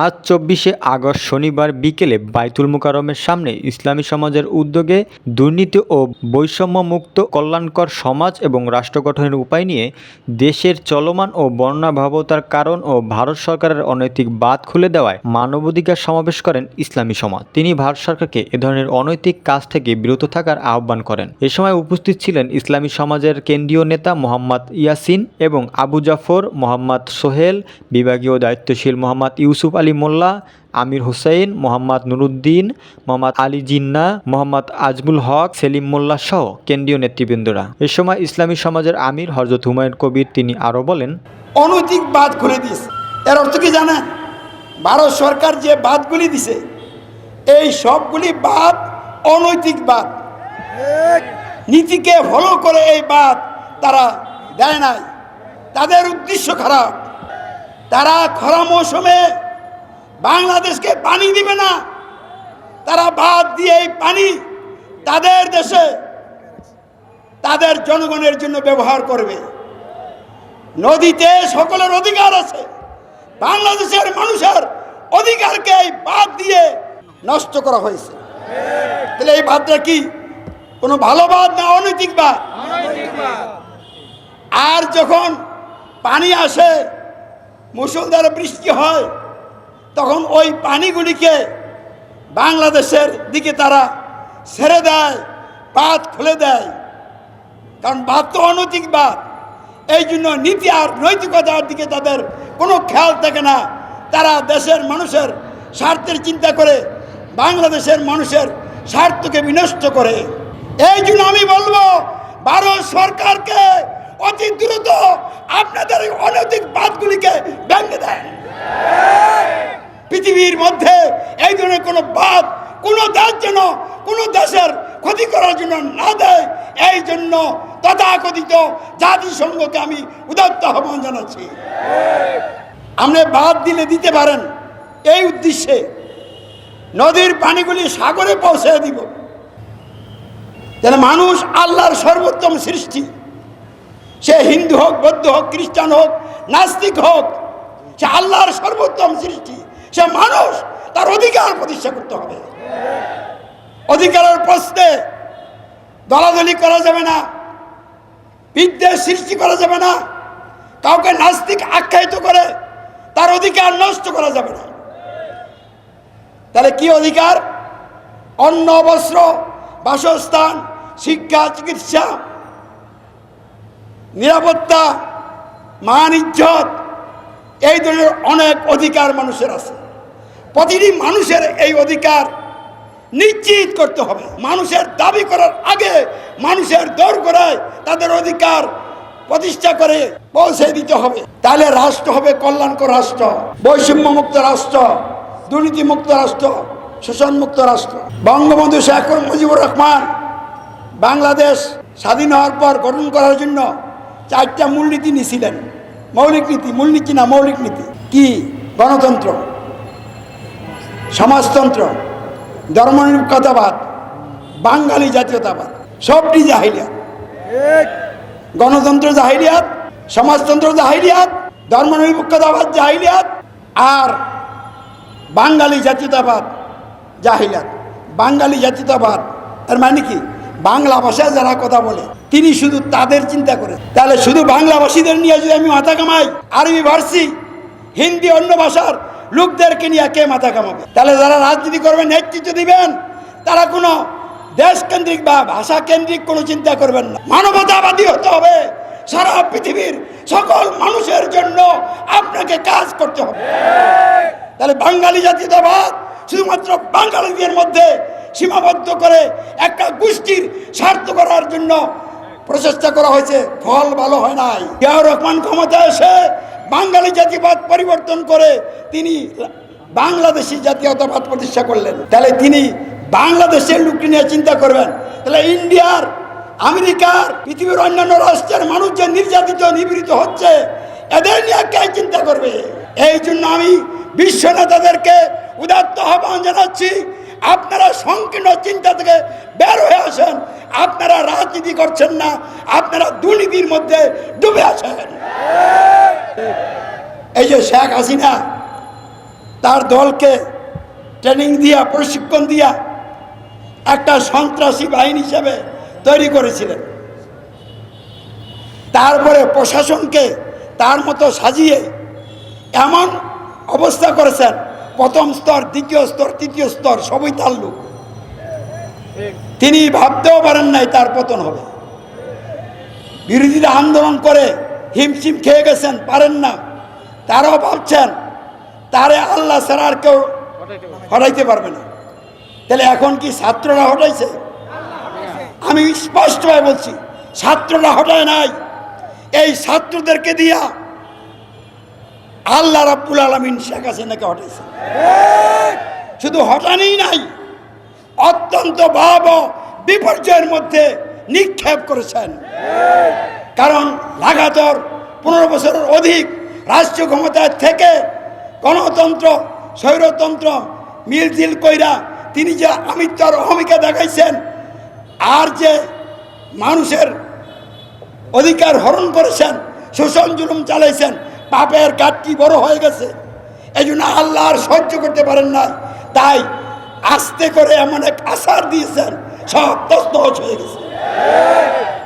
আজ চব্বিশে আগস্ট শনিবার বিকেলে বাইতুল মোকাররমের সামনে ইসলামী সমাজের উদ্যোগে দুর্নীতি ও বৈষম্যমুক্ত কল্যাণকর সমাজ এবং রাষ্ট্র গঠনের উপায় নিয়ে দেশের চলমান ও বর্ণাভাবতার কারণ ও ভারত সরকারের অনৈতিক বাদ খুলে দেওয়ায় মানবাধিকার সমাবেশ করেন ইসলামী সমাজ। তিনি ভারত সরকারকে এ ধরনের অনৈতিক কাজ থেকে বিরত থাকার আহ্বান করেন। এ সময় উপস্থিত ছিলেন ইসলামী সমাজের কেন্দ্রীয় নেতা মোহাম্মদ ইয়াসিন এবং আবু জাফর, মোহাম্মদ সোহেল, বিভাগীয় দায়িত্বশীল মোহাম্মদ ইউসুফ আলী মোল্লা, আমির হুসাইন, মোহাম্মদ নুরুদ্দিন, মোহাম্মদ আলী জিন্না, মোহাম্মদ আজমুল হক, সেলিম মোল্লা সহ কেন্দ্রীয় নেতৃবৃন্দরা। এ সময় ইসলামী সমাজের আমির হজরত হুমায়ুন কবির তিনি আরও বলেন, অনৈতিক বাদ খুলে দিয়েছে। এর অর্থ কি জানেন? ভারত সরকার যে বাদগুলি দিছে, এই সবগুলি বাদ অনৈতিক বাদ। নীতিকে ফলো করে এই বাদ তারা দেয় নাই। তাদের উদ্দেশ্য খারাপ। তারা খরা মৌসুমে বাংলাদেশকে পানি দিবে না। তারা বাদ দিয়ে এই পানি তাদের দেশে, তাদের জনগণের জন্য ব্যবহার করবে। নদীতে সকলের অধিকার আছে। বাংলাদেশের মানুষের অধিকারকে এই বাদ দিয়ে নষ্ট করা হয়েছে। তাহলে এই বাদটা কি? কোনো ভালো বাদ না অনৈতিক বাদ? আর যখন পানি আসে, মুসলধারে বৃষ্টি হয় তখন ওই পানিগুলিকে বাংলাদেশের দিকে তারা ছেড়ে দেয় বাদ খুলে দেয়। কারণ বাদ তো অনৈতিক বাদ এই জন্য নীতি আর নৈতিকতার দিকে তাদের কোনো খেয়াল থাকে না। তারা দেশের মানুষের স্বার্থের চিন্তা করে বাংলাদেশের মানুষের স্বার্থকে বিনষ্ট করে। এই জন্য আমি বলব, ভারত সরকারকে অতি দ্রুত আপনাদের অনৈতিক বাদগুলিকে ভেঙে দেন। পৃথিবীর মধ্যে এই ধরনের কোনো বাদ, কোনো দেশ যেন, কোনো দেশের ক্ষতি করার জন্য না দেয়, এই জন্য তথাকথিত জাতিসংঘকে আমি উদাত্ত আহ্বান জানাচ্ছি। আপনি বাদ দিলে দিতে পারেন। এই উদ্দেশ্যে নদীর পানিগুলি সাগরে পৌঁছে দিব। যেন মানুষ আল্লাহর সর্বোত্তম সৃষ্টি। সে হিন্দু হোক, বৌদ্ধ হোক, খ্রিস্টান হোক, নাস্তিক হোক, সে আল্লাহর সর্বোত্তম সৃষ্টি। সে মানুষ তার অধিকার প্রতিষ্ঠা করতে হবে। অধিকারের প্রশ্নে দলাদলি করা যাবে না, বিদ্বেষ সৃষ্টি করা যাবে না, কাউকে নাস্তিক আখ্যায়িত করে তার অধিকার নষ্ট করা যাবে না। তাহলে কি অধিকার? অন্ন, বস্ত্র, বাসস্থান, শিক্ষা, চিকিৎসা, নিরাপত্তা, মান, ইজ্জত এই ধরনের অনেক অধিকার মানুষের আছে। প্রতিটি মানুষের এই অধিকার নিশ্চিত করতে হবে। মানুষের দাবি করার আগে মানুষের দৌড় করায় তাদের অধিকার প্রতিষ্ঠা করে পৌঁছে দিতে হবে। তাহলে রাষ্ট্র হবে কল্যাণকর রাষ্ট্র, বৈষম্যমুক্ত রাষ্ট্র, দুর্নীতিমুক্ত রাষ্ট্র, শোষণমুক্ত রাষ্ট্র। বঙ্গবন্ধু শেখ মুজিবুর রহমান বাংলাদেশ স্বাধীন হওয়ার পর গঠন করার জন্য চারটা মূলনীতি নিয়েছিলেন। মৌলিক নীতি মূলনীতি না মৌলিক নীতি? কি? গণতন্ত্র সমাজতন্ত্র ধর্মনিরপেক্ষতাবাদ বাঙালি জাতীয়তাবাদ সবটি জাহিলিয়াত। গণতন্ত্র জাহিলিয়াত সমাজতন্ত্র জাহিলিয়াত ধর্মনিরপেক্ষতাবাদ জাহিলিয়াত আর বাঙালি জাতীয়তাবাদ জাহিলিয়াত। বাঙালি জাতীয়তাবাদ এর মানে কি? বাংলা ভাষায় যারা কথা বলে, তিনি শুধু তাদের চিন্তা করে তাহলে শুধু বাংলাভাষীদের নিয়ে যদি আমি মাথা কামাই আরবি ভার্সি হিন্দি, অন্য ভাষার লোকদেরকে নিয়ে কে মাথা কামাবে তাহলে যারা রাজনীতি করবেন, নেতৃত্ব দিবেন, তারা কোনো দেশকেন্দ্রিক বা ভাষা কেন্দ্রিক কোনো চিন্তা করবেন না। মানবতাবাদী হতে হবে। সারা পৃথিবীর সকল মানুষের জন্য আপনাকে কাজ করতে হবে। তাহলে বাঙালি জাতীয়তাবাদ শুধুমাত্র বাঙালিদের মধ্যে সীমাবদ্ধ করে একটা গোষ্ঠীর স্বার্থ করার জন্য প্রচেষ্টা করা হয়েছে। ফল ভালো হয় নাই। জিয়াউর রহমান ক্ষমতা এসে বাঙালি জাতীয়বাদ পরিবর্তন করে তিনি বাংলাদেশি জাতীয়তাবাদ প্রতিষ্ঠা করলেন। তাহলে তিনি বাংলাদেশের লোকটি নিয়ে চিন্তা করবেন। তাহলে ইন্ডিয়ার, আমেরিকার, পৃথিবীর অন্যান্য রাষ্ট্রের মানুষ যে নির্যাতিত, নিপীড়িত হচ্ছে, এদের নিয়ে কে চিন্তা করবে? এই জন্য আমি বিশ্ব নেতাদেরকে উদাত্ত আহ্বান জানাচ্ছি, আপনারা সংকীর্ণ চিন্তা থেকে বের হয়ে আসেন, আপনারা রাজনীতি করছেন না, আপনারা দুর্নীতির মধ্যে ডুবে আছেন। এই যে শেখ হাসিনা, তার দলকে ট্রেনিং দিয়া, প্রশিক্ষণ দিয়া একটা সন্ত্রাসী বাহিনী হিসেবে তৈরি করেছিলেন। তারপরে প্রশাসনকে তার মতো সাজিয়ে এমন অবস্থা করেছেন প্রথম স্তর, দ্বিতীয় স্তর, তৃতীয় স্তর, সবই তার লোক। তিনি ভাবতেও পারেন নাই তার পতন হবে। বিরোধীরা আন্দোলন করে হিমশিম খেয়ে গেছেন, পারেন না। তারাও ভাবছেন, তারে আল্লাহ ছাড়া আর কেউ হটাইতে পারবে না। তাহলে এখন কি ছাত্ররা হটাইছে? আমি স্পষ্টভাবে বলছি, ছাত্ররা হটায় নাই। এই ছাত্রদেরকে দিয়া আল্লাহ রাব্বুল আলমিন শেখ হাসিনাকে হটাইছে। শুধু হটানি নাই অত্যন্ত ভয়াবহ বিপর্যয়ের মধ্যে নিক্ষেপ করেছেন। কারণ লাগাতার পনেরো বছরের অধিক রাষ্ট্রীয় ক্ষমতায় থেকে গণতন্ত্র স্বৈরতন্ত্র মিলজিল কইরা তিনি যে আমিত্বর অহমিকা দেখাইছেন আর যে মানুষের অধিকার হরণ করেছেন শোষণ জুলুম চালাইছেন পাপের কাঠটি বড় হয়ে গেছে। এই জন্য আল্লাহ আর সহ্য করতে পারেন না। তাই আস্তে করে এমন এক আশার দিয়েছেন, সব তস্ত হয়ে গেছে।